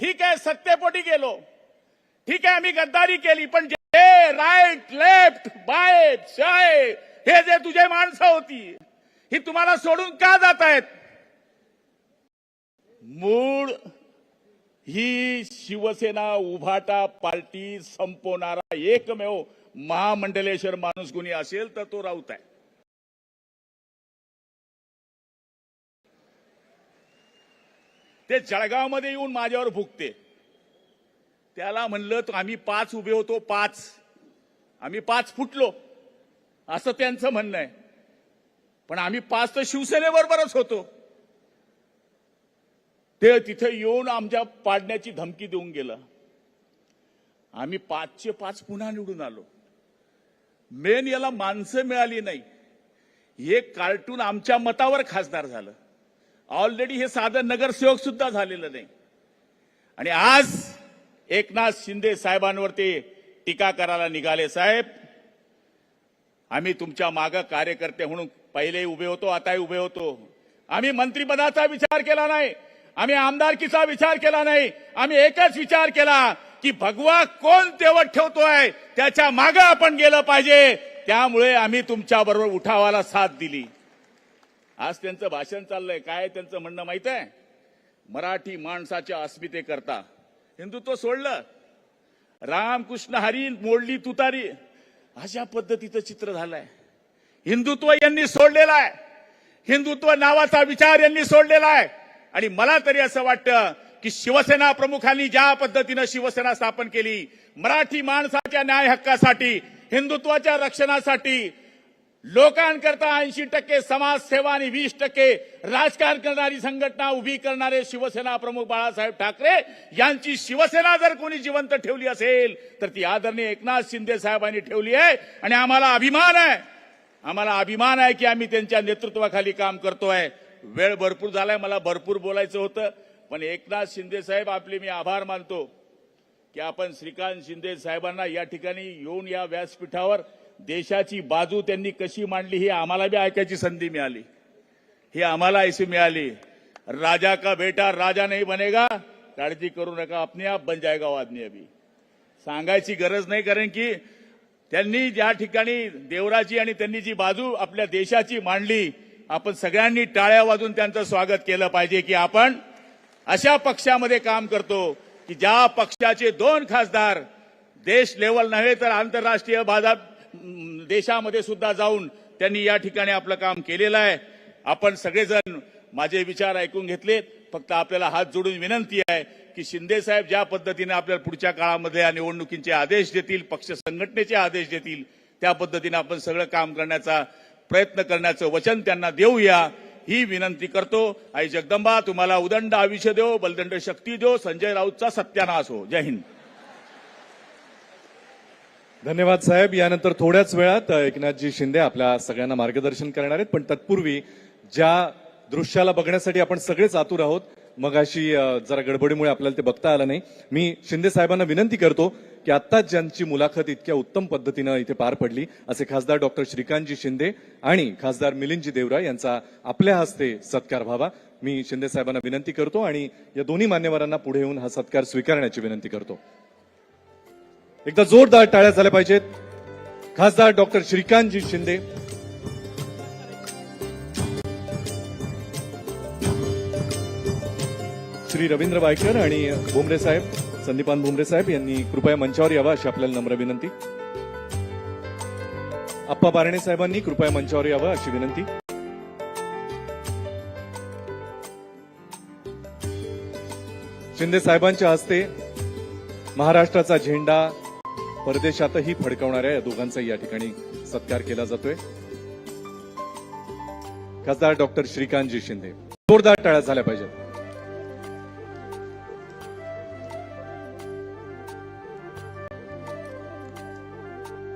ठीक आहे सत्तेपोटी गेलो. ठीक आहे आम्ही गद्दारी केली पण जे राईट लेफ्ट बाय शाय हे जे तुझे माणसं होती ही तुम्हाला सोडून का जात आहेत? मूळ ही शिवसेना उभाटा पार्टी संपवणारा एकमेव महामंडलेश्वर माणूस कोणी असेल तर तो राऊत आहे. ते जळगावमध्ये येऊन माझ्यावर भुकते. त्याला म्हणलं तर आम्ही पाच उभे होतो पाच. आम्ही पाच फुटलो. असं त्यांचं म्हणणं आहे. पण आम्ही पाच तर शिवसेनेबरोबरच होतो. ते तिथे येऊन आमच्या पाडण्याची धमकी देऊन गेलं. आम्ही पाचचे पाच पुन्हा निवडून आलो. मेन याला माणसं मिळाली नाही. हे कार्टून आमच्या मतावर खासदार झालं. ऑलरेडी हे साधं नगरसेवक सुद्धा झालेलं नाही. आणि आज एकनाथ शिंदे साहेबांवरती टीका करायला निघाले साहेब. आम्ही तुमच्या माग कार्यकर्ते म्हणून पहिले उभे होतो आताही उभे होतो. आम्ही मंत्रिपदाचा विचार केला नाही. आम्ही आमदारकीचा विचार केला नाही. आम्ही एकच विचार केला की भगवा कोण तेवत ठेवतोय त्याच्या मागं आपण गेलं पाहिजे. त्यामुळे आम्ही तुमच्याबरोबर उठावाला साथ दिली. आज त्यांचं भाषण चाललंय. काय त्यांचं म्हणणं माहीत आहे? मराठी माणसाच्या अस्मितेकरता. हिंदुत्व सोडलं. रामकृष्ण हरी मोडली तुतारी. अशा पद्धतीचं चित्र झालंय. हिंदुत्व यांनी सोडलेलं आहे. हिंदुत्व नावाचा विचार यांनी सोडलेला आहे. आणि मला तरी असं वाटतं की शिवसेना प्रमुखांनी ज्या पद्धतीनं शिवसेना स्थापन केली मराठी माणसाच्या न्याय हक्कासाठी हिंदुत्वाच्या रक्षणासाठी लोकांकरता ऐंशी टक्के समाजसेवा आणि वीस टक्के राजकारण करणारी संघटना उभी करणारे शिवसेना प्रमुख बाळासाहेब ठाकरे यांची शिवसेना जर कोणी जिवंत ठेवली असेल तर ती आदरणीय एकनाथ शिंदे साहेबांनी ठेवली आहे. आणि आम्हाला अभिमान आहे. आम्हाला अभिमान आहे की आम्ही त्यांच्या नेतृत्वाखाली काम करतोय. वेळ भरपूर झालाय मला भरपूर बोलायचं होतं. पण एकनाथ शिंदे साहेब आपले मी आभार मानतो की आपण श्रीकांत शिंदे साहेबांना या ठिकाणी येऊन या व्यासपीठावर देशाची बाजू त्यांनी कशी मांडली ही आम्हाला बी ऐकायची संधी मिळाली. ही आम्हाला ऐसी मिळाली. राजा का बेटा राजा नाही बनेगा काळजी करू नका अपने आप बन जाएगा वादनी आदमी अभी. सांगायची गरज नाही कारण की त्यांनी ज्या ठिकाणी देवराची आणि त्यांनी जी बाजू आपल्या देशाची मांडली आपण सगळ्यांनी टाळ्या वाजून त्यांचं स्वागत केलं पाहिजे की आपण अशा पक्षामध्ये काम करतो की ज्या पक्षाचे दोन खासदार देश लेवल नव्हे तर आंतरराष्ट्रीय बाजार देशामध्ये सुद्धा जाऊन त्यांनी या ठिकाणी आपलं काम केलेलं आहे. आपण सगळेजण माझे विचार ऐकून घेतलेत फक्त आपल्याला हात जोडून विनंती आहे की शिंदे साहेब ज्या पद्धतीने आपल्याला पुढच्या काळामध्ये या निवडणुकीचे आदेश देतील पक्ष संघटनेचे आदेश देतील त्या पद्धतीने आपण सगळं काम करण्याचा प्रयत्न करण्याचं वचन त्यांना देऊया ही विनंती करतो. आई जगदंबा तुम्हाला उदंड आयुष्य देव बलदंड शक्ती देव संजय राऊतचा सत्यानाश हो. जय हिंद. धन्यवाद साहेब. यानंतर थोड्याच वेळात एकनाथजी शिंदे आपल्या सगळ्यांना मार्गदर्शन करणार आहेत. पण तत्पूर्वी ज्या दृश्याला बघण्यासाठी आपण सगळेच आतुर आहोत मग अशी जरा गडबडीमुळे आपल्याला ते बघता आलं नाही. मी शिंदे साहेबांना विनंती करतो की आत्ताच ज्यांची मुलाखत इतक्या उत्तम पद्धतीनं इथे पार पडली असे खासदार डॉक्टर श्रीकांतजी शिंदे आणि खासदार मिलिंदजी देवरा यांचा आपल्या हस्ते सत्कार व्हावा. मी शिंदे साहेबांना विनंती करतो आणि या दोन्ही मान्यवरांना पुढे येऊन हा सत्कार स्वीकारण्याची विनंती करतो. एकदा जोरदार टाळ्या झाल्या पाहिजेत. खासदार डॉक्टर श्रीकांतजी शिंदे. श्री रवींद्र वायकर आणि भुमरे साहेब संदीपान भुमरे साहेब यांनी कृपया मंचावर यावा अशी आपल्याला नम्र विनंती. आप्पा बारणे साहेबांनी कृपया मंचावर यावं अशी विनंती. शिंदे साहेबांच्या हस्ते महाराष्ट्राचा झेंडा परदेशातही फडकवणाऱ्या या दोघांचाही या ठिकाणी सत्कार केला जातोय. खासदार डॉक्टर श्रीकांतजी शिंदे. जोरदार टाळ्या झाल्या पाहिजेत.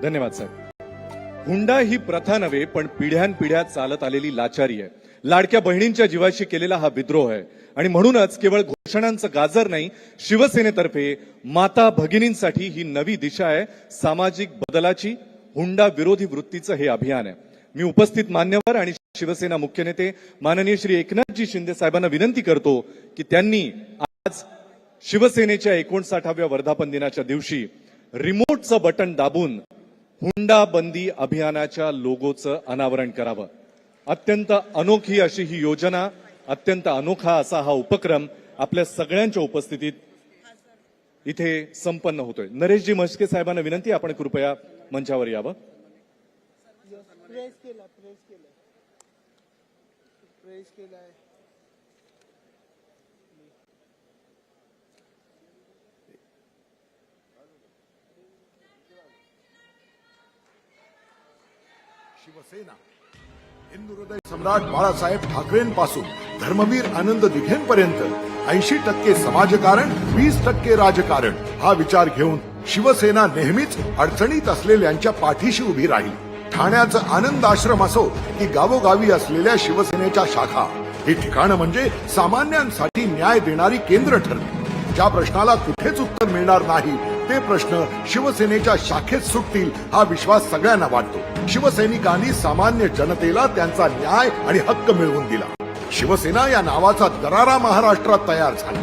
धन्यवाद साहेब हुंडा ही प्रथा नव्हे पण पिढ्यानपिढ्या चालत आलेली लाचारी आहे. लाडक्या बहिणींच्या जीवाशी केलेला हा विद्रोह आहे. आणि म्हणूनच केवळ घोषणांचं गाजर नाही शिवसेनेतर्फे माता भगिनींसाठी ही नवी दिशा आहे. सामाजिक बदलाची हुंडा विरोधी वृत्तीचं हे अभियान आहे. मी उपस्थित मान्यवर आणि शिवसेना मुख्य नेते माननीय श्री एकनाथजी शिंदे साहेबांना विनंती करतो की त्यांनी आज शिवसेनेच्या एकोणसाठाव्या वर्धापन दिनाच्या दिवशी रिमोटचं बटन दाबून हुंडा बंदी अभियानाच्या लोगोचं अनावरण करावं. अत्यंत अनोखी अशी ही योजना अत्यंत अनोखा असा हा उपक्रम आपल्या सगळ्यांच्या उपस्थितीत इथे संपन्न होतोय. नरेशजी म्हस्के साहेबांना विनंती आपण कृपया मंचावर यावं. प्रेस केला प्रेस केला. प्रेस केलाय शिवसेना. हिंदू हृदय सम्राट बाळासाहेब ठाकरेंपासून धर्मवीर आनंद दिघेंपर्यंत ऐंशी टक्के समाजकारण वीस टक्के राजकारण. हा विचार घेऊन शिवसेना नेहमीच अडचणीत असलेल्यांच्या पाठीशी उभी राहील. ठाण्याचं आनंद आश्रम असो की गावोगावी असलेल्या शिवसेनेच्या शाखा ही ठिकाणं म्हणजे सामान्यांसाठी न्याय देणारी केंद्र ठरली. ज्या प्रश्नाला कुठेच उत्तर मिळणार नाही ते प्रश्न शिवसेनेच्या शाखेत सुटतील हा विश्वास सगळ्यांना वाटतो. शिवसैनिकांनी सामान्य जनतेला त्यांचा न्याय आणि हक्क मिळवून दिला. शिवसेना या नावाचा दरारा महाराष्ट्रात तयार झाला.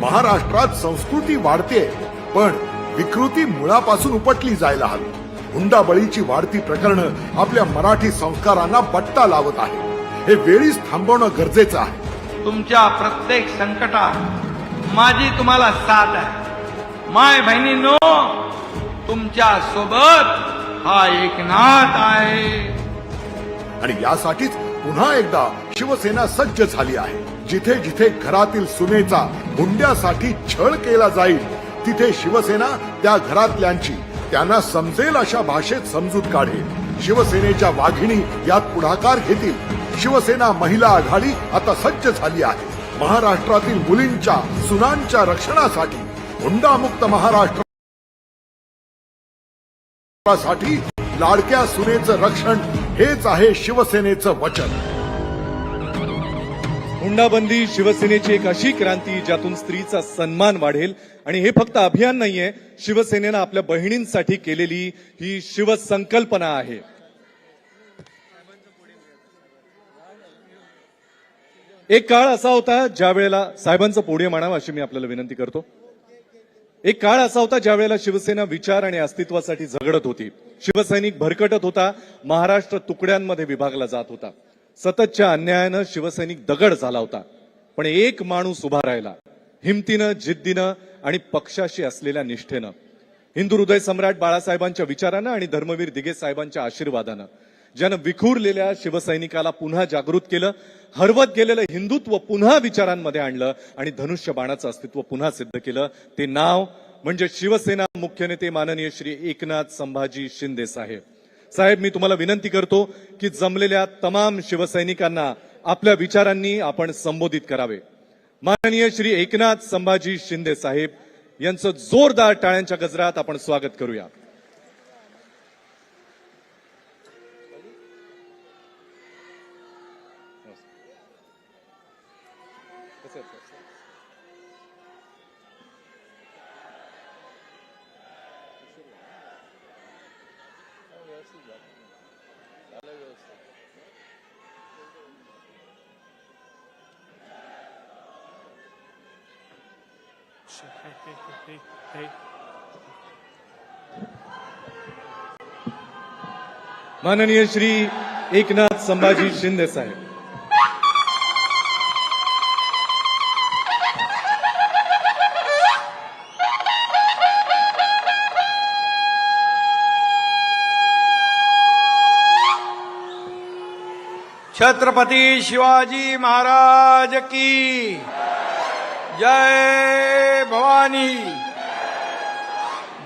महाराष्ट्रात संस्कृती वाढते पण विकृती मुळापासून उपटली जायला हवी. हुंडाबळीची वाढती प्रकरणं आपल्या मराठी संस्कारांना बट्टा लावत आहे हे वेळीच थांबवणं गरजेचं आहे. तुमच्या प्रत्येक संकटात माझी तुम्हाला साथ आहे. माय बहिणींनो तुमच्यासोबत हा एकनाथ आहे. आणि यासाठीच पुन्हा एकदा शिवसेना सज्ज झाली आहे. जिथे जिथे घरातील सुनेचा हुंड्यासाठी छळ केला जाईल तिथे शिवसेना त्या घरातल्यांची त्यांना समजेल अशा भाषेत समजूत काढेल. शिवसेनेच्या वाघिणी यात पुढाकार घेतील. शिवसेना महिला आघाडी आता सज्ज झाली आहे. महाराष्ट्रातील मुलींच्या सुनांच्या रक्षणासाठी हुंडामुक्त महाराष्ट्रासाठी लाडक्या सुनेचं रक्षण हेच आहे शिवसेनेचं वचन. हुंडाबंदी शिवसेनेची एक अशी क्रांती ज्यातून स्त्रीचा सन्मान वाढेल आणि हे फक्त अभियान नाहीये शिवसेनेनं आपल्या बहिणींसाठी केलेली ही शिवसंकल्पना आहे. एक काळ असा होता ज्या वेळेला साहेबांचं पोडियम आणावं अशी मी आपल्याला विनंती करतो. एक काळ असा होता ज्या वेळेला शिवसेना विचार आणि अस्तित्वासाठी झगडत होती. शिवसैनिक भरकटत होता महाराष्ट्र तुकड्यांमध्ये विभागला जात होता. सततच्या अन्यायानं शिवसैनिक दगड झाला होता. पण एक माणूस उभा राहिला. हिमतीनं जिद्दीनं आणि पक्षाशी असलेल्या निष्ठेनं. हिंदू हृदय सम्राट बाळासाहेबांच्या विचारानं आणि धर्मवीर दिगे साहेबांच्या आशीर्वादानं. ज्यानं विखुरलेल्या शिवसैनिकाला पुन्हा जागृत केलं हरवत गेलेलं हिंदुत्व पुन्हा विचारांमध्ये आणलं आणि धनुष्य बाणाचं अस्तित्व पुन्हा सिद्ध केलं ते नाव म्हणजे शिवसेना मुख्य नेते माननीय श्री एकनाथ संभाजी शिंदे साहेब. साहेब मी तुम्हाला विनंती करतो की जमलेल्या तमाम शिवसैनिकांना आपल्या विचारांनी आपण संबोधित करावे. माननीय श्री एकनाथ संभाजी शिंदे साहेब यांचं जोरदार टाळ्यांच्या गजरात आपण स्वागत करूया. माननीय श्री एकनाथ संभाजी शिंदे साहेब। छत्रपती शिवाजी महाराज की जय भवानी।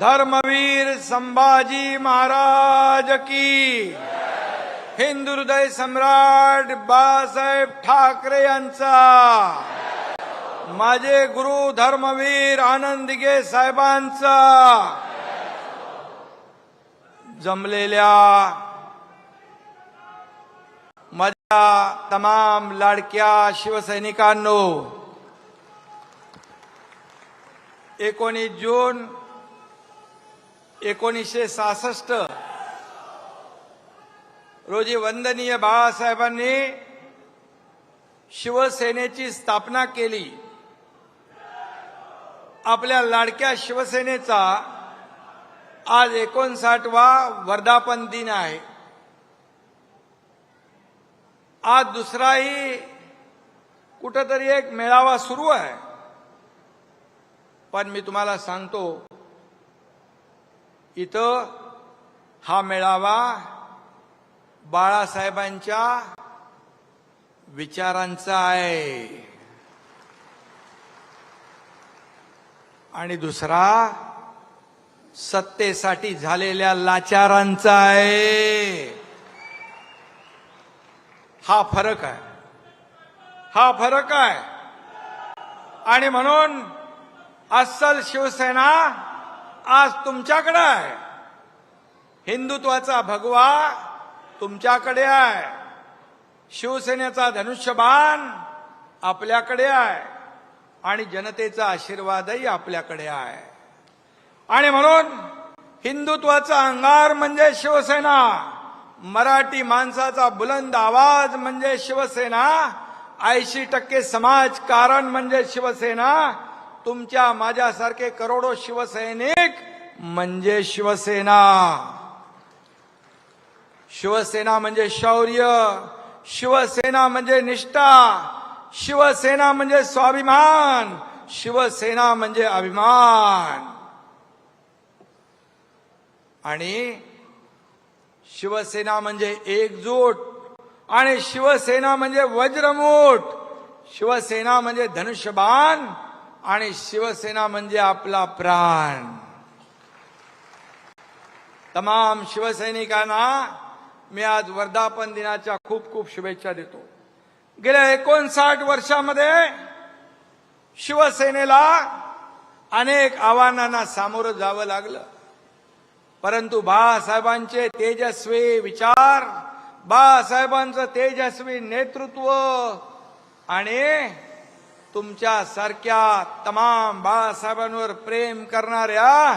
धर्मवीर संभाजी महाराज की। हिंदू हृदय सम्राट बाळासाहेब ठाकरे यांचा। माझे गुरु धर्मवीर आनंदगे साहेबांचा। जमलेल्या तमाम लाडक्या शिवसैनिकांनो एकोणीस जून एकोणीसशे सहासष्ट रोजी वंदनीय बाळासाहेबांनी शिवसेनेची स्थापना केली. आपल्या लाडक्या शिवसेनेचा आज एकोणसाठवा वर्धापन दिन आहे. आज दुसराही कुठंतरी एक मेळावा सुरू आहे. पण मी तुम्हाला सांगतो इथं हा मेळावा बाळासाहेबांच्या विचारांचा आहे. आणि दुसरा सत्तेसाठी झालेल्या लाचारांचा आहे. हा फरक आहे. हा फरक आहे. आणि म्हणून अस्सल शिवसेना आज तुमच्याकडे आहे. हिंदुत्वाचा भगवा तुमच्याकडे आहे. शिवसेनेचा धनुष्यबाण आपल्याकडे आहे. आणि जनतेचा आशीर्वादही आपल्याकडे आहे. आणि म्हणून हिंदुत्वाचा अंगार म्हणजे शिवसेना. मराठी माणसाचा बुलंद आवाज म्हणजे शिवसेना ऐंशी टक्के समाजकारण म्हणजे शिवसेना तुमच्या माझ्यासारखे करोडो शिवसैनिक म्हणजे शिवसेना. शिवसेना म्हणजे शौर्य शिवसेना म्हणजे निष्ठा शिवसेना म्हणजे स्वाभिमान शिवसेना म्हणजे अभिमान. आणि शिवसेना म्हणजे एकजूट आणि शिवसेना म्हणजे वज्रमूठ शिवसेना म्हणजे धनुष्यबाण आणि शिवसेना म्हणजे आपला प्राण. तमाम शिवसैनिकांना मी आज वर्धापन दिनाच्या खूप खूप शुभेच्छा देतो. गेल्या एकोणसाठ वर्षामध्ये शिवसेनेला अनेक आव्हानांना सामोरं जावं लागलं. परंतु बाळासाहेबांचे तेजस्वी विचार बाळासाहेबांचं तेजस्वी नेतृत्व आणि तुमच्या सारख्या तमाम बाळासाहेबांवर प्रेम करणाऱ्या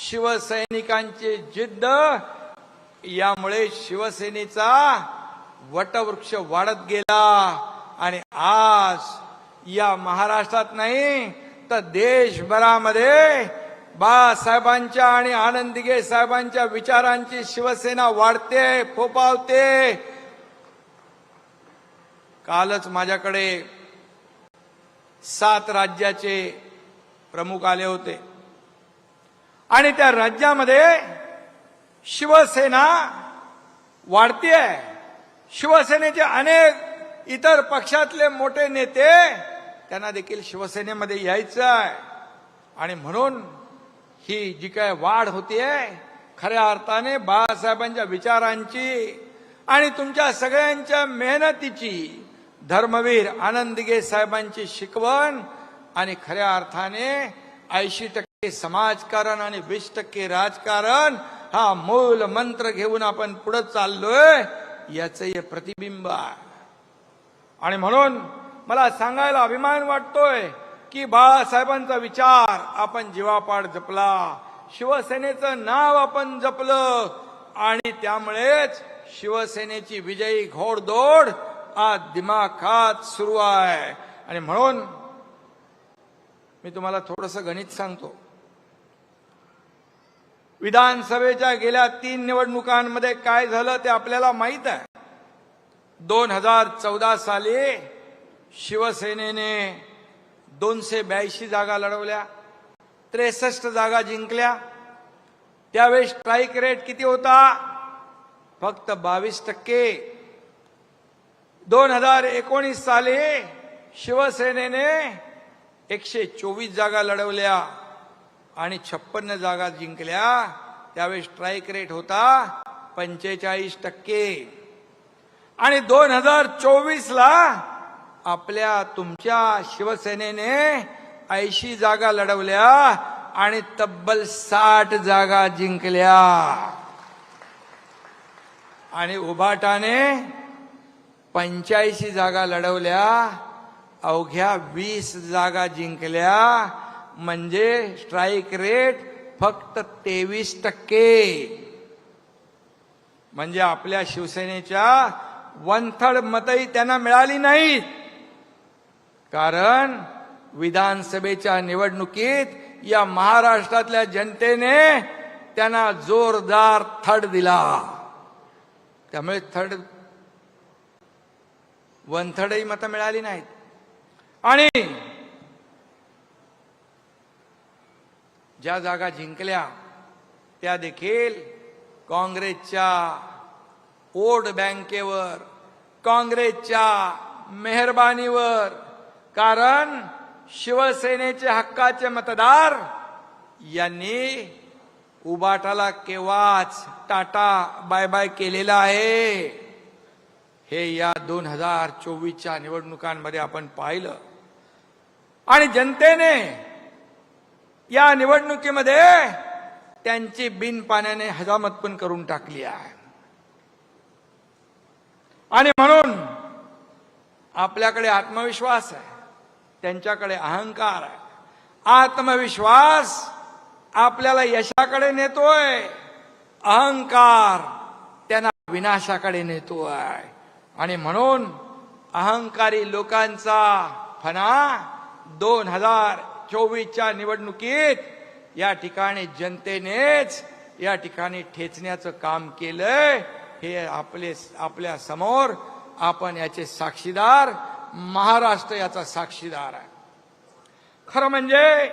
शिवसैनिकांची जिद्द यामुळे शिवसेनेचा वटवृक्ष वाढत गेला. आणि आज या महाराष्ट्रात नाही तर देशभरामध्ये बाळासाहेबांच्या आणि आनंदीगे साहेबांच्या विचारांची शिवसेना वाढते फोपावते. कालच माझ्याकडे सात राज्याचे प्रमुख आले होते. आणि त्या राज्यामध्ये शिवसेना वाढतीये. शिवसेनेचे अनेक इतर पक्षातले मोठे नेते त्यांना देखील शिवसेनेमध्ये यायचं आहे आणि म्हणून ही जी काय वाढ होतीये खऱ्या अर्थाने बाळासाहेबांच्या विचारांची आणि तुमच्या सगळ्यांच्या मेहनतीची. धर्मवीर आनंदगे साहेबांची शिकवण आणि खऱ्या अर्थाने ऐंशी टक्के समाजकारण आणि वीस टक्के राजकारण हा मूल मंत्र घेऊन आपण पुढे चाललोय याचं हे प्रतिबिंब आहे. आणि म्हणून मला सांगायला अभिमान वाटतोय की बाळासाहेबांचा विचार आपण जीवापाड जपला. शिवसेनेचं नाव आपण जपलं. आणि त्यामुळेच शिवसेनेची विजयी घोडदौड आज दिमाखात सुरू आहे. आणि म्हणून मी तुम्हाला थोडस गणित सांगतो. विधानसभेच्या गेल्या तीन निवडणुकांमध्ये काय झालं ते आपल्याला माहीत आहे. दोन हजार चौदा साली शिवसेनेने दोनशे ब्याऐंशी जागा लढवल्या त्रेसष्ट जागा जिंकल्या. त्यावेळेस स्ट्राईक रेट किती होता? फक्त बावीस टक्के. दोन हजार एकोणीस साली शिवसेनेने एकशे चोवीस जागा लढवल्या आणि छप्पन्न जागा जिंकल्या. त्यावेळेस स्ट्राईक रेट होता पंचेचाळीस टक्के. आणि दोन हजार चोवीसला आपल्या तुमच्या शिवसेनेने ऐंशी जागा लढवल्या आणि तब्बल साठ जागा जिंकल्या. आणि उभाटाने पंच्याऐंशी जागा लढवल्या अवघ्या वीस जागा जिंकल्या. म्हणजे स्ट्राईक रेट फक्त तेवीस टक्के. म्हणजे आपल्या शिवसेनेच्या वन थर्ड मतही त्यांना मिळाली नाहीत. कारण विधानसभेच्या निवडणुकीत या महाराष्ट्रातल्या जनतेने त्यांना जोरदार थड दिला. त्यामुळे थड वन मतं मिळाली नाहीत. आणि ज्या जागा जिंकल्या त्या देखील काँग्रेसच्या वोट बँकेवर काँग्रेसच्या मेहरबानीवर कारण शिवसेनेचे हक्काचे मतदार यांनी उबाटाला केव्हाच टाटा बाय बाय केलेला आहे. हे या दोन हजार चोवीसच्या निवडणुकांमध्ये आपण पाहिलं. आणि जनतेने या निवडणुकीमध्ये त्यांची बिन पाण्याने हजामत पण करून टाकली आहे. आणि म्हणून आपल्याकडे आत्मविश्वास आहे. त्यांच्याकडे अहंकार आहे. आत्मविश्वास आपल्याला यशाकडे नेतोय. अहंकार त्यांना विनाशाकडे नेतोय. आणि म्हणून अहंकारी लोकांचा फणा दोन हजार चोवीसच्या निवडणुकीत या ठिकाणी जनतेनेच या ठिकाणी ठेचण्याचं काम केलंय. हे आपले आपल्यासमोर आपण याचे साक्षीदार महाराष्ट्र याचा साक्षीदार आहे. खरं म्हणजे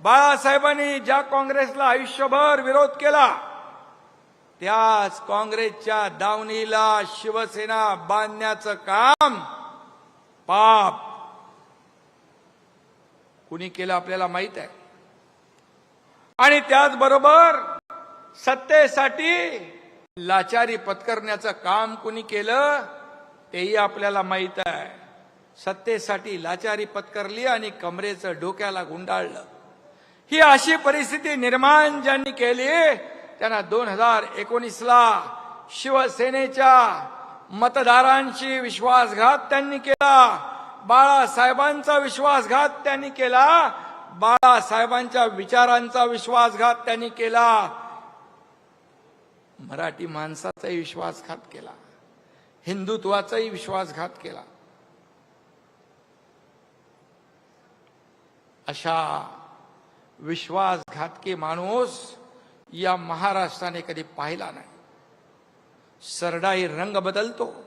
बाळासाहेबांनी ज्या काँग्रेसला आयुष्यभर विरोध केला त्याच काँग्रेसच्या दावणीला शिवसेना बांधण्याचं काम पाप कुणी केलं आपल्याला माहीत आहे. आणि त्याचबरोबर सत्तेसाठी लाचारी पत्करण्याचं काम कुणी केलं तेही आपल्याला माहीत आहे. सत्तेसाठी लाचारी पत्करली आणि कमरेचं डोक्याला गुंडाळलं. ही अशी परिस्थिती निर्माण ज्यांनी केली त्यांना दोन हजार एकोणीसला शिवसेनेच्या मतदारांशी विश्वासघात त्यांनी केला. बाळासाहेबांचा विश्वासघात त्यांनी केला. बाळासाहेबांच्या विचारांचा विश्वासघात त्यांनी केला. मराठी माणसाचाही विश्वासघात केला. हिंदुत्वाचाही विश्वासघात केला. अशा विश्वासघातकी माणूस या महाराष्ट्राने कधी पाहिला नाही. सरडाई रंग बदलतो.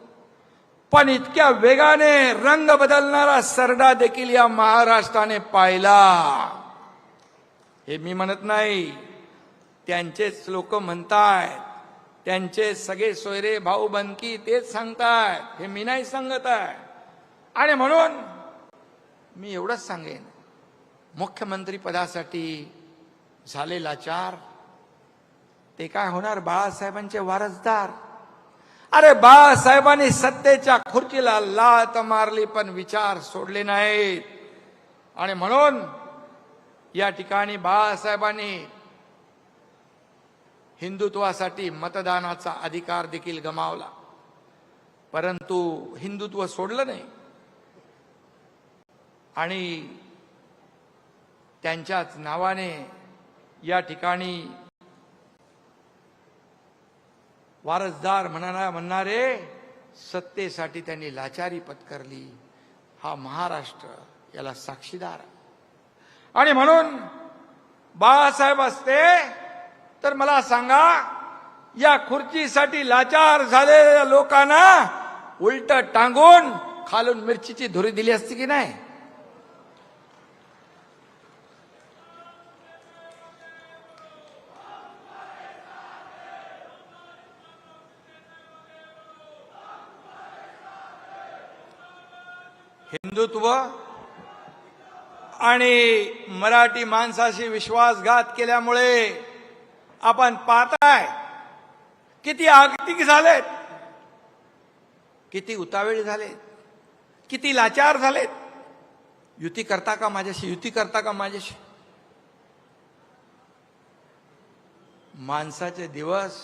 पण इतक्या वेगाने रंग बदलणारा सरडा देखील या महाराष्ट्राने पाहिला. हे मी म्हणत नाही. त्यांचेच लोक म्हणतायत. त्यांचे सगळे सोयरे भाऊ बनकी तेच सांगतायत. हे मी नाही सांगत आहे. आणि म्हणून मी एवढंच सांगेन. मुख्यमंत्रीपदासाठी झालेला चार. ते काय होणार? बाळासाहेबांचे वारसदार. अरे बाळासाहेबांनी सत्तेच्या खुर्चीला लात मारली पण विचार सोडले नाहीत. आणि म्हणून या ठिकाणी बाळासाहेबांनी हिंदुत्वासाठी मतदानाचा अधिकार देखील गमावला. परंतु हिंदुत्व सोडलं नाही. आणि त्यांच्याच नावाने या ठिकाणी वारसदार म्हणणारा म्हणणारे सत्तेसाठी त्यांनी लाचारी पत्करली. हा महाराष्ट्र याला साक्षीदार. आणि म्हणून बाळासाहेब असते तर मला सांगा या खुर्चीसाठी लाचार झालेल्या लोकांना उलट टांगून खालून मिरचीची धुरी दिली असती की नाही? हिंदुत्व आणि मराठी माणसाशी विश्वासघात केल्यामुळे आपण पाहताय किती आगतिक झालेत किती उतावेळ झालेत किती लाचार झालेत. युती करता का माझ्याशी? युती करता का माझ्याशी? माणसाचे दिवस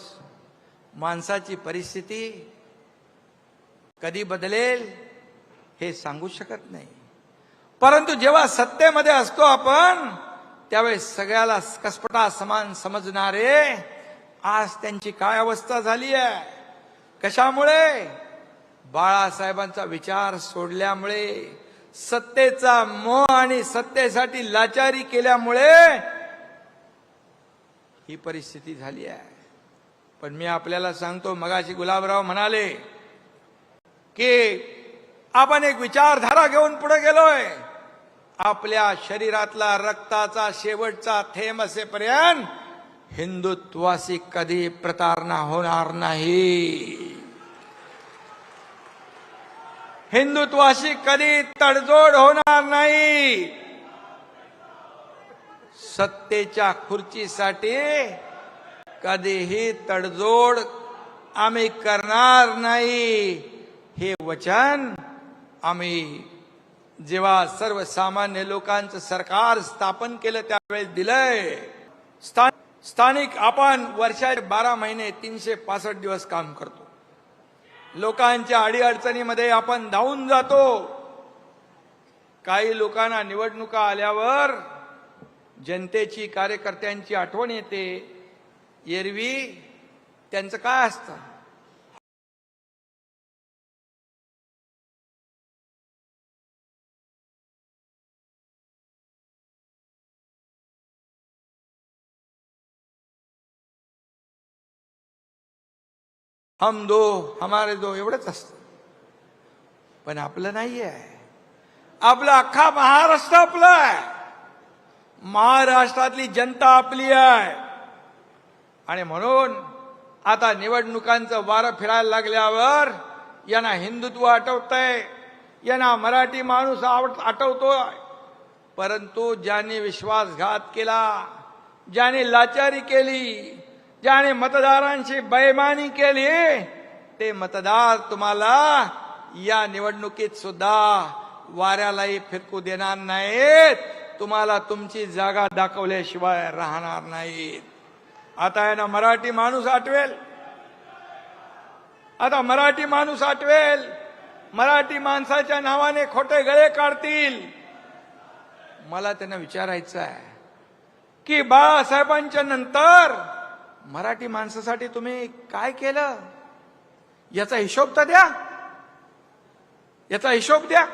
माणसाची परिस्थिती कधी बदलेल? हे सांगू शकत नाही. परंतु जेव्हा सत्तेमध्ये असतो आपण त्यावेळेस सगळ्याला कसपटा समान समजणारे आज त्यांची काय अवस्था झाली आहे? कशामुळे? बाळासाहेबांचा विचार सोडल्यामुळे सत्तेचा मोह आणि सत्तेसाठी लाचारी केल्यामुळे ही परिस्थिती झाली आहे. पण मी आपल्याला सांगतो मगाशी गुलाबराव म्हणाले की आपण एक विचारधारा घेऊन पुढे गेलोय. आपल्या शरीरातला रक्ताचा शेवटचा थेंब असेपर्यंत हिंदुत्वाशी कधी प्रतारणा होणार नाही. हिंदुत्वाशी कधी तडजोड होणार नाही. सत्तेच्या खुर्चीसाठी कधीही तडजोड आम्ही करणार नाही. हे वचन आम्ही जेव्हा सर्वसामान्य लोकांचं सरकार स्थापन केलं त्यावेळेस दिलंय. स्था- स्थानिक आपण वर्षाचे बारा महिने तीनशे पासष्ट दिवस काम करतो. लोकांच्या अडीअडचणीमध्ये आपण धावून जातो. काही लोकांना निवडणुका आल्यावर जनतेची कार्यकर्त्यांची आठवण येते. एरवी त्यांचं काय असतं? हम दो हमारे दो एवढंच असतं. पण आपलं नाही आहे आपलं अख्खा महाराष्ट्र आपलं आहे. महाराष्ट्रातली जनता आपली आहे. आणि म्हणून आता निवडणुकांचं वारं फिरायला लागल्यावर यांना हिंदुत्व आठवतंय. यांना मराठी माणूस आवड आठवतोय. परंतु ज्याने विश्वासघात केला ज्याने लाचारी केली ज्याने मतदारांची बैमानी केली ते मतदार तुम्हाला या निवडणुकीत सुद्धा वाऱ्यालाही फिरकू देणार नाहीत. तुम्हाला तुमची जागा दाखवल्याशिवाय राहणार नाहीत. आता आहे ना मराठी माणूस आठवेल. आता मराठी माणूस आठवेल. मराठी माणसाच्या नावाने खोटे गळे काढतील. मला त्यांना विचारायचं आहे की बाळासाहेबांच्या नंतर मराठी माणसासाठी तुम्ही काय केलं? याचा हिशोब तर द्या. याचा हिशोब द्या.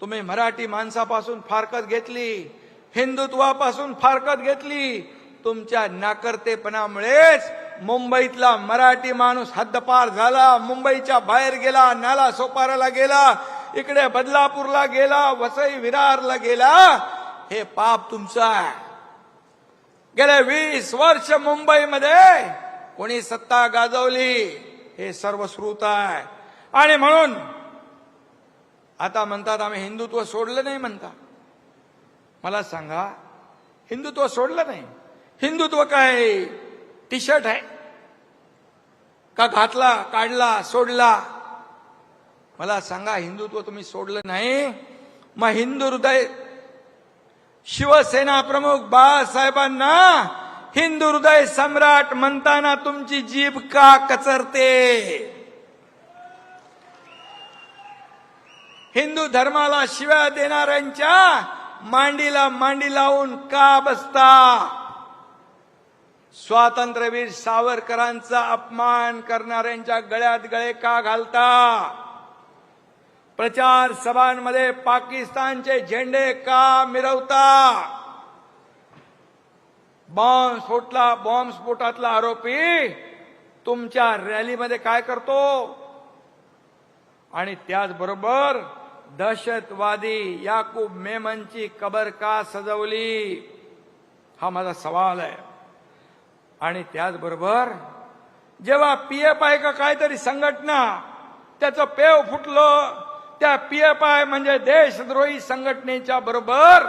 तुम्ही मराठी माणसापासून फारकत घेतली हिंदुत्वापासून फारकत घेतली तुमच्या नाकर्तेपणामुळेच मुंबईतला मराठी माणूस हद्दपार झाला मुंबईच्या बाहेर गेला नाला सोपाराला गेला इकडे बदलापूरला गेला वसई विरारला गेला. हे पाप तुमचं आहे. गेले वीस वर्ष मुंबईमध्ये कोणी सत्ता गाजवली हे सर्व श्रुत आहे. आणि म्हणून आता म्हणतात आम्ही हिंदुत्व सोडलं नाही म्हणता. मला सांगा हिंदुत्व सोडलं नाही? हिंदुत्व काय? टी शर्ट आहे? का घातला काढला सोडला? मला सांगा हिंदुत्व तुम्ही सोडलं नाही? मग हिंदू हृदय शिवसेना प्रमुख बाळासाहेबांना हिंदू हृदय सम्राट म्हणताना तुमची जीभ का कचरते? हिंदू धर्माला शिव्या देणाऱ्यांच्या मांडीला मांडी लावून का बसता? स्वातंत्र्यवीर सावरकरांचा अपमान करणाऱ्यांच्या गळ्यात गळे का घालता? प्रचार सभांमध्ये पाकिस्तानचे झेंडे का मिरवता? बॉम्ब स्फोटला बॉम्ब स्फोटातला आरोपी तुमच्या रॅलीमध्ये काय करतो? आणि त्याचबरोबर दहशतवादी याकूब मेमनची कबर का सजवली? हा माझा सवाल आहे. आणि त्याचबरोबर जेव्हा पीएफ आय का काहीतरी संघटना त्याचं पेव फुटलं त्या पी एफ आय म्हणजे देशद्रोही संघटनेच्या बरोबर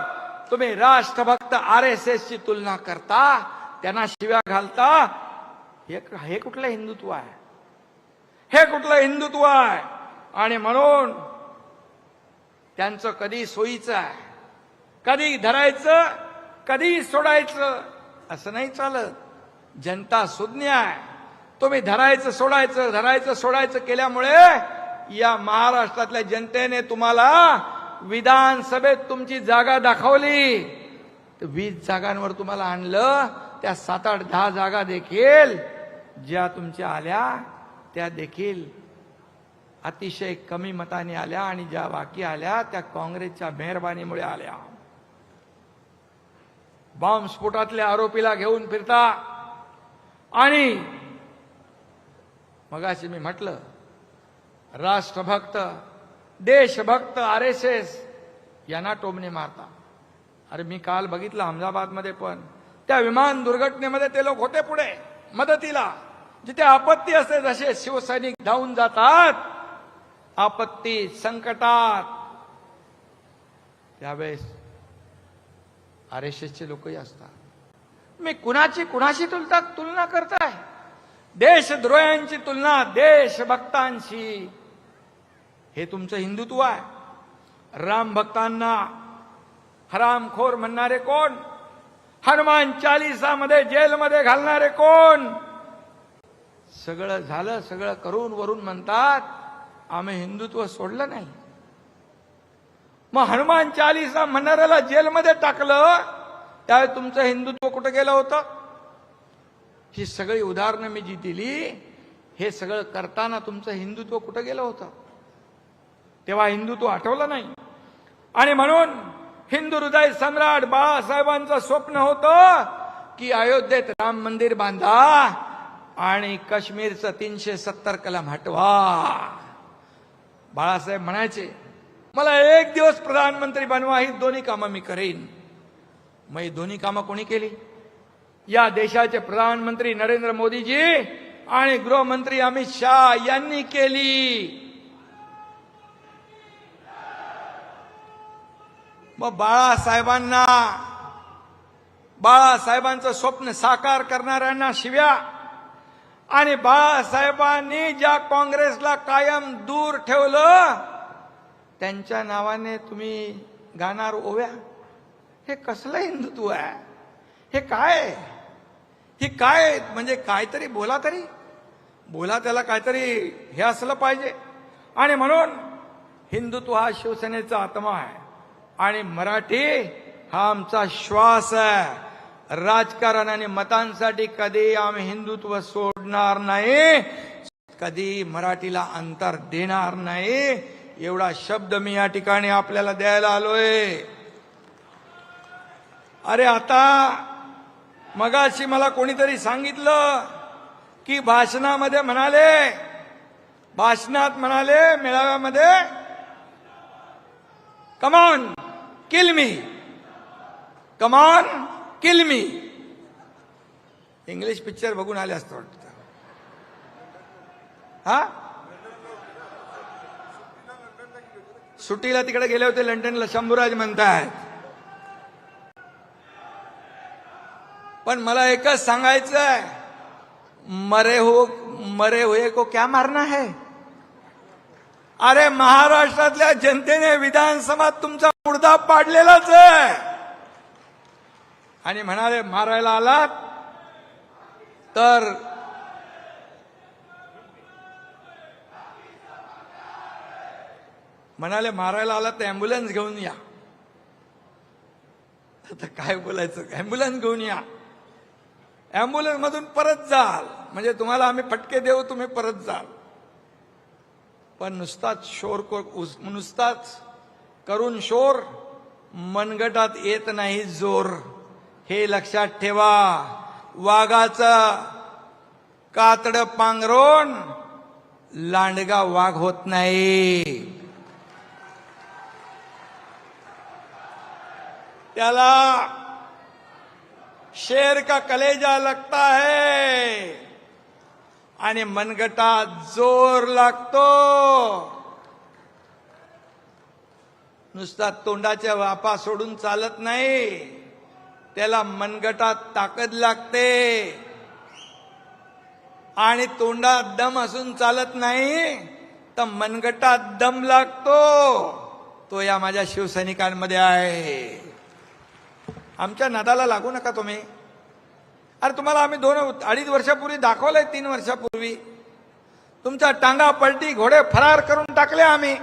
तुम्ही राष्ट्रभक्त आर एस एस ची तुलना करता त्यांना शिव्या घालता. हे हे कुठलं हिंदुत्व आहे? हे कुठलं हिंदुत्व आहे? आणि म्हणून त्यांचं कधी सोयीचं आहे? कधी धरायचं? कधी सोडायचं? असं नाही चालत. जनता सुज्ञ आहे. तुम्ही धरायचं सोडायचं धरायचं सोडायचं केल्यामुळे या महाराष्ट्रातल्या जनतेने तुम्हाला विधानसभेत तुमची जागा दाखवली. तर वीस जागांवर तुम्हाला आणलं त्या सात आठ दहा जागा देखील ज्या तुमच्या आल्या त्या देखील अतिशय कमी मताने आल्या आणि ज्या बाकी आल्या त्या काँग्रेसच्या मेहरबानीमुळे आल्या. बॉम्बस्फोटातल्या आरोपीला घेऊन फिरता. आणि मगाशी मी म्हटलं राष्ट्रभक्त देशभक्त आर एस एस यांना टोमणे मारता अरे मी काल बघितलं अहमदाबादमध्ये पण. त्या विमान दुर्घटनेमध्ये ते लोक होते पुढे मदतीला. जिथे आपत्ती असते जसे शिवसैनिक धावून जातात. आपत्ती संकटात. त्यावेळेस आर एस एसचे लोकही असतात. मी कुणाची कुणाशी तुलता तुलना करताय? देशद्रोह्यांची तुलना देशभक्तांशी. हे तुमचं हिंदुत्व आहे. राम भक्तांना हरामखोर म्हणणारे कोण? हनुमान चालिसामध्ये जेलमध्ये घालणारे कोण? सगळं झालं सगळं करून वरून म्हणतात आम्ही हिंदुत्व सोडलं नाही. मग हनुमान चालिसा म्हणणाऱ्याला जेलमध्ये टाकलं त्यावेळी तुमचं हिंदुत्व कुठं गेलं होतं? ही सगळी उदाहरणं मी जी दिली हे सगळं करताना तुमचं हिंदुत्व कुठं गेलं होतं? तेव्हा हिंदुत्व आठवलं नाही. आणि म्हणून हिंदू हृदय सम्राट बाळासाहेबांचं स्वप्न होतं की अयोध्येत राम मंदिर बांधा आणि काश्मीरचं तीनशे सत्तर कलम हटवा. बाळासाहेब म्हणायचे मला एक दिवस प्रधानमंत्री बनवा ही दोन्ही कामं मी करेन. मग ही दोन्ही कामं कोणी केली? या देशाचे प्रधानमंत्री नरेंद्र मोदीजी आणि गृहमंत्री अमित शहा यांनी केली. मग बाळासाहेबांना बाळासाहेबांचं स्वप्न साकार करणाऱ्यांना शिव्या. आणि बाळासाहेबांनी ज्या काँग्रेसला कायम दूर ठेवलं त्यांच्या नावाने तुम्ही गाणार ओव्या. हे कसलं हिंदुत्व आहे? हे काय? ही हे काय? म्हणजे काहीतरी बोला तरी. बोला त्याला काहीतरी हे असलं पाहिजे. आणि म्हणून हिंदुत्व हा शिवसेनेचा आत्मा आहे. आणि मराठी हा आमचा श्वास आहे. राजकारण आणि मतांसाठी कधी आम्ही हिंदुत्व सोडणार नाही. कधी मराठीला अंतर देणार नाही. एवढा शब्द मी या ठिकाणी आपल्याला द्यायला आलोय. अरे आता मगाशी मला कोणीतरी सांगितलं की भाषणामध्ये म्हणाले भाषणात म्हणाले मेळाव्यामध्ये come on kill me on, kill me English picture बघून आले असतं वाटतं. हा? सुट्टीला तिकडे गेले होते लंडनला शंभूराज म्हणतायत. पण मला एकच सांगायचं आहे मरे हो मरे हुए को क्या मारना है? अरे महाराष्ट्रातल्या जनतेने विधानसभात तुमचा मुर्दा पाडलेलाच आहे. आणि म्हणाले मारायला आलात? तर म्हणाले मारायला आलात तर अँब्युलन्स घेऊन या. आता काय बोलायचं? अँब्युलन्स घेऊन या. अँब्युलन्स मधून परत जाल. म्हणजे तुम्हाला आम्ही फटके देऊ तुम्ही परत जाल. पण नुसताच शोर नुसताच करून शोर मनगटात येत नाही जोर. हे लक्षात ठेवा. वाघाचं कातड पांघरून लांडगा वाघ होत नाही. त्याला शेर का कलेजा लगता है? आणि मनगटात जोर लागतो. नुसता तोंडाच्या वापा सोडून चालत नाही. त्याला मनगटात ताकद लागते. आणि तोंडात दम असून चालत नाही तर मनगटात दम लागतो. तो या माझ्या शिवसैनिकांमध्ये आहे. आमच्या नादाला लागू नका तुम्ही. अरे तुम्हाला आम्ही दोन अडीच वर्षापूर्वी दाखवलंय तीन वर्षापूर्वी. तुमच्या टांगा पलटी घोडे फरार करून टाकले आम्ही.